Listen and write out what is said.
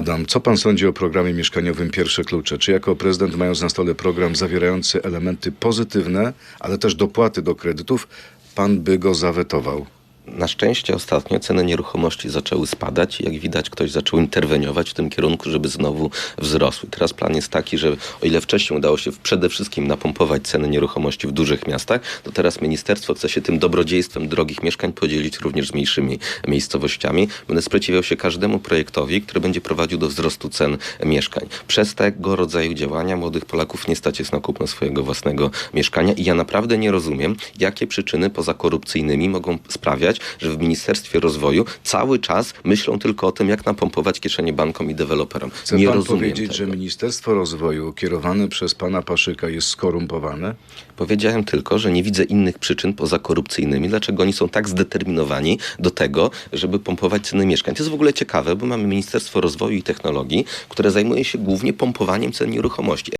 Adam, co pan sądzi o programie mieszkaniowym Pierwsze Klucze? Czy jako prezydent, mając na stole program zawierający elementy pozytywne, ale też dopłaty do kredytów, pan by go zawetował? Na szczęście ostatnio ceny nieruchomości zaczęły spadać i jak widać ktoś zaczął interweniować w tym kierunku, żeby znowu wzrosły. Teraz plan jest taki, że o ile wcześniej udało się przede wszystkim napompować ceny nieruchomości w dużych miastach, to teraz ministerstwo chce się tym dobrodziejstwem drogich mieszkań podzielić również z mniejszymi miejscowościami. Będę sprzeciwiał się każdemu projektowi, który będzie prowadził do wzrostu cen mieszkań. Przez tego rodzaju działania młodych Polaków nie stać jest na kupno swojego własnego mieszkania i ja naprawdę nie rozumiem, jakie przyczyny poza korupcyjnymi mogą sprawiać, że w Ministerstwie Rozwoju cały czas myślą tylko o tym, jak napompować kieszenie bankom i deweloperom. Chce nie pan rozumiem powiedzieć, tego. że Ministerstwo Rozwoju kierowane przez pana Paszyka jest skorumpowane? Powiedziałem tylko, że nie widzę innych przyczyn poza korupcyjnymi, dlaczego oni są tak zdeterminowani do tego, żeby pompować ceny mieszkań. To jest w ogóle ciekawe, bo mamy Ministerstwo Rozwoju i Technologii, które zajmuje się głównie pompowaniem cen nieruchomości.